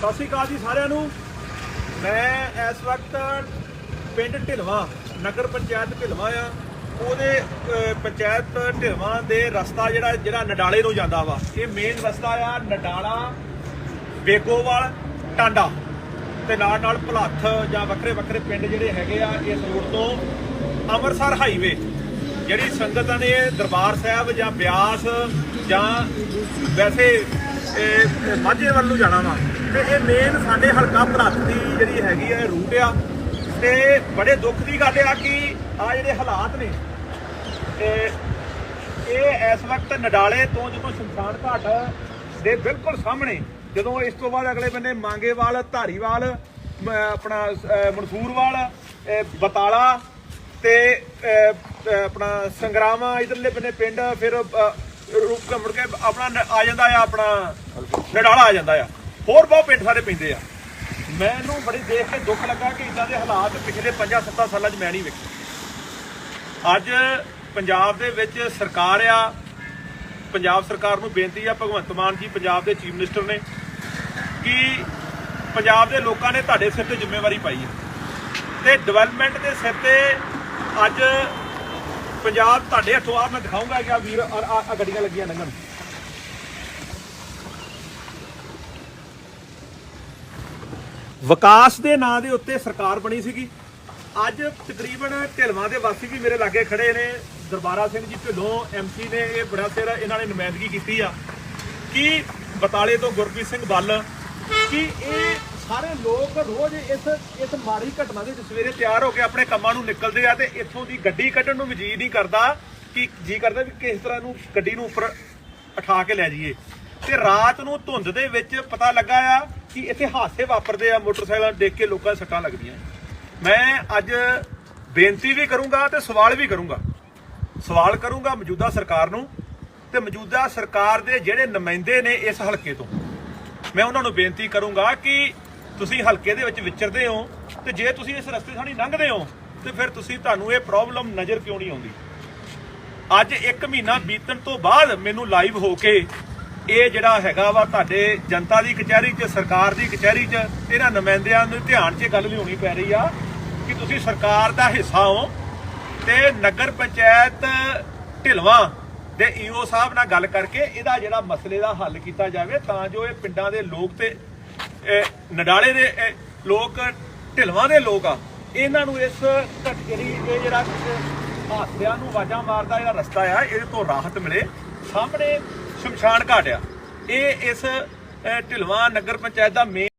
ਸਤਿ ਸ਼੍ਰੀ ਅਕਾਲ ਜੀ ਸਾਰਿਆਂ ਨੂੰ। ਮੈਂ ਇਸ ਵਕਤ ਪਿੰਡ ਢਿਲਵਾਂ, ਨਗਰ ਪੰਚਾਇਤ ਢਿਲਵਾਂ ਆ। ਉਹਦੇ ਪੰਚਾਇਤ ਢਿਲਵਾਂ ਦੇ ਰਸਤਾ ਜਿਹੜਾ ਜਿਹੜਾ ਨਡਾਲੇ ਨੂੰ ਜਾਂਦਾ ਵਾ। ਇਹ ਮੇਨ ਰਸਤਾ ਆ ਨਡਾਲਾ ਬੇਗੋਵਾਲ ਟਾਂਡਾ। ਤੇ ਨਾਲ ਨਾਲ ਭਲੱਥ ਜਾਂ ਵੱਖਰੇ ਵੱਖਰੇ ਪਿੰਡ ਜਿਹੜੇ ਹੈਗੇ ਆ, ਇਸ ਰੋਡ ਤੋਂ ਅੰਮ੍ਰਿਤਸਰ ਹਾਈਵੇ ਜਿਹੜੀ ਸੰਗਤਾਂ ਨੇ ਦਰਬਾਰ ਸਾਹਿਬ ਜਾਂ ਬਿਆਸ ਜਾਂ ਵੈਸੇ ਇਹ ਮਾਝੇ ਵੱਲ ਨੂੰ ਜਾਣਾ ਵਾ। ਤੇ ਇਹ ਮੇਨ ਸਾਡੇ ਹਲਕਾ ਭਲੱਥ ਦੀ ਜਿਹੜੀ ਹੈਗੀ ਆ ਰੂਟ ਆ। ਤੇ ਬੜੇ ਦੁੱਖ ਦੀ ਗੱਲ ਆ ਕਿ ਆ ਜਿਹੜੇ ਹਾਲਾਤ ਨੇ ਇਹ ਇਹ ਇਸ ਵਕਤ ਨਡਾਲੇ ਤੋਂ ਜਦੋਂ ਸ਼ਮਸ਼ਾਨ ਘਾਟ ਦੇ ਬਿਲਕੁਲ ਸਾਹਮਣੇ, ਜਦੋਂ ਇਸ ਤੋਂ ਬਾਅਦ ਅਗਲੇ ਬੰਨੇ ਮਾਂਗੇਵਾਲ, ਧਾਰੀਵਾਲ ਆਪਣਾ ਮਨਸੂਰਵਾਲ ਬਤਾਲਾ ਤੇ ਆਪਣਾ ਸੰਗਰਾਮਾ ਇਧਰਲੇ ਬੰਨੇ ਪਿੰਡ, ਫਿਰ ਅਹ, ਰੁਕ ਕੇ ਮੁੜ ਕੇ ਆਪਣਾ ਆ ਜਾਂਦਾ ਆ ਆਪਣਾ ਨਡਾਲਾ ਆ ਜਾਂਦਾ ਆ। ਹੋਰ ਬਹੁਤ ਪਿੰਡ ਸਾਰੇ ਪੈਂਦੇ ਆ। ਮੈਨੂੰ ਬੜੀ ਦੇਖ ਕੇ ਦੁੱਖ ਲੱਗਾ ਕਿ ਇਦਾਂ ਦੇ ਹਾਲਾਤ ਪਿਛਲੇ 5-7 ਸਾਲਾਂ 'ਚ ਮੈਂ ਨਹੀਂ ਵੇਖੇ। ਅੱਜ ਪੰਜਾਬ ਦੇ ਵਿੱਚ ਸਰਕਾਰ ਆ ਪੰਜਾਬ ਸਰਕਾਰ ਨੂੰ ਬੇਨਤੀ ਆ ਭਗਵੰਤ ਮਾਨ ਜੀ ਪੰਜਾਬ ਦੇ ਚੀਫ ਮਿਨਿਸਟਰ ਨੇ ਕਿ ਪੰਜਾਬ ਦੇ ਲੋਕਾਂ ਨੇ ਤੁਹਾਡੇ ਸਿਰ ਤੇ ਜ਼ਿੰਮੇਵਾਰੀ ਪਾਈ ਹੈ ਤੇ ਡਿਵੈਲਪਮੈਂਟ ਦੇ ਸਿਰ ਤੇ ਅੱਜ ਪੰਜਾਬ ਤੁਹਾਡੇ ਹੱਥੋਂ ਆ ਮੈਂ ਦਿਖਾਉਂਗਾ ਕਿ ਆ ਵੀਰ ਆ ਆ ਗੱਡੀਆਂ ਲੱਗੀਆਂ ਲੰਘਣ ਵਿਕਾਸ ਦੇ ਨਾਂ ਦੇ ਉੱਤੇ ਸਰਕਾਰ ਬਣੀ ਸੀਗੀ। ਅੱਜ ਤਕਰੀਬਨ ਢਿਲਵਾਂ ਦੇ ਵਾਸੀ ਵੀ ਮੇਰੇ ਲਾਗੇ ਖੜੇ ਨੇ। ਦਰਬਾਰਾ ਸਿੰਘ ਜੀ ਢਿੱਲੋਂ ਐਮਸੀ ਨੇ ਇਹ ਬੜਾ ਸਿਰ ਇਹਨਾਂ ਨੇ ਨੁਮਾਇੰਦਗੀ ਕੀਤੀ ਆ। ਕਿ ਬਤਾਲੇ ਤੋਂ ਗੁਰਪ੍ਰੀਤ ਸਿੰਘ ਬੱਲ ਕਿ ਇਹ ਸਾਰੇ ਲੋਕ ਰੋਜ਼ ਇਸ ਇਸ ਮਾੜੀ ਘਟਨਾ ਦੇ ਵਿੱਚ ਸਵੇਰੇ ਤਿਆਰ ਹੋ ਕੇ ਆਪਣੇ ਕੰਮਾਂ ਨੂੰ ਨਿਕਲਦੇ ਆ ਤੇ ਇੱਥੋਂ ਦੀ ਗੱਡੀ ਕੱਢਣ ਨੂੰ ਵੀ ਜੀ ਨਹੀਂ ਕਰਦਾ ਕਿ ਜੀ ਕਰਦਾ ਵੀ ਕਿਸ ਤਰ੍ਹਾਂ ਨੂੰ ਗੱਡੀ ਨੂੰ ਉੱਪਰ ਉਠਾ ਕੇ ਲੈ ਜਾਈਏ। ਤੇ ਰਾਤ ਨੂੰ ਧੁੰਦ ਦੇ ਵਿੱਚ ਪਤਾ ਲੱਗਾ ਆ ਕਿ ਇੱਥੇ ਹਾਦਸੇ ਵਾਪਰਦੇ ਆ, ਮੋਟਰਸਾਈਕਲਾਂ ਦੇਖ ਕੇ ਲੋਕਾਂ ਸੱਟਾਂ ਲੱਗਦੀਆਂ। ਮੈਂ ਅੱਜ ਬੇਨਤੀ ਵੀ ਕਰੂੰਗਾ ਤੇ ਸਵਾਲ ਵੀ ਕਰੂੰਗਾ। ਸਵਾਲ ਕਰੂੰਗਾ ਮੌਜੂਦਾ ਸਰਕਾਰ ਨੂੰ ਤੇ ਮੌਜੂਦਾ ਸਰਕਾਰ ਦੇ ਜਿਹੜੇ ਨੁਮਾਇੰਦੇ ਨੇ ਇਸ ਹਲਕੇ ਤੋਂ। ਮੈਂ ਉਹਨਾਂ ਨੂੰ ਬੇਨਤੀ ਕਰੂੰਗਾ ਕਿ ਤੁਸੀਂ ਹਲਕੇ ਦੇ ਵਿੱਚ ਵਿਚਰਦੇ ਹੋ ਤੇ ਜੇ ਤੁਸੀਂ ਇਸ ਰਸਤੇ ਥਾਣੀ ਲੰਘਦੇ ਹੋ, ਤੇ ਫਿਰ ਤੁਸੀਂ ਤੁਹਾਨੂੰ ਇਹ ਪ੍ਰੋਬਲਮ ਨਜ਼ਰ ਕਿਉਂ ਨਹੀਂ ਆਉਂਦੀ? ਅੱਜ 1 ਮਹੀਨਾ ਬੀਤਣ ਤੋਂ ਬਾਅਦ ਮੈਨੂੰ ਲਾਈਵ ਹੋ ਕੇ ਇਹ ਜਿਹੜਾ ਹੈਗਾ ਵਾ ਤੁਹਾਡੇ ਜਨਤਾ ਦੀ ਕਚਹਿਰੀ 'ਚ, ਸਰਕਾਰ ਦੀ ਕਚਹਿਰੀ 'ਚ, ਇਹਨਾਂ ਨੁਮਾਇੰਦਿਆਂ ਨੂੰ ਧਿਆਨ 'ਚ ਇਹ ਗੱਲ ਲਿਆਉਣੀ ਪੈ ਰਹੀ ਆ ਕਿ ਤੁਸੀਂ ਸਰਕਾਰ ਦਾ ਹਿੱਸਾ ਹੋ ਤੇ ਨਗਰ ਪੰਚਾਇਤ ਢਿਲਵਾਂ ਦੇ ਈਓ ਸਾਹਿਬ ਨਾਲ ਗੱਲ ਕਰਕੇ ਇਹਦਾ ਜਿਹੜਾ ਮਸਲੇ ਦਾ ਹੱਲ ਕੀਤਾ ਜਾਵੇ ਤਾਂ ਜੋ ਇਹ ਪਿੰਡਾਂ ਦੇ ਲੋਕ ਤੇ ਨਡਾਲੇ ਦੇ ਲੋਕ ਢਿਲਵਾਂ ਦੇ ਲੋਕ ਆ। ਇਹਨਾਂ ਨੂੰ ਇਸ ਘਟਕਰੀ ਇਹ ਜਿਹੜਾ ਹਾਸਿਆਂ ਨੂੰ ਵਾਜਾਂ ਮਾਰਦਾ ਜਿਹੜਾ ਰਸਤਾ ਆ ਇਹਦੇ ਤੋਂ ਰਾਹਤ ਮਿਲੇ। ਸਾਹਮਣੇ ਸ਼ਮਸ਼ਾਨ ਘਾਟ ਆ। ਇਹ ਇਸ ਅਹ, ਢਿਲਵਾਂ ਨਗਰ ਪੰਚਾਇਤ ਦਾ ਮੇਨ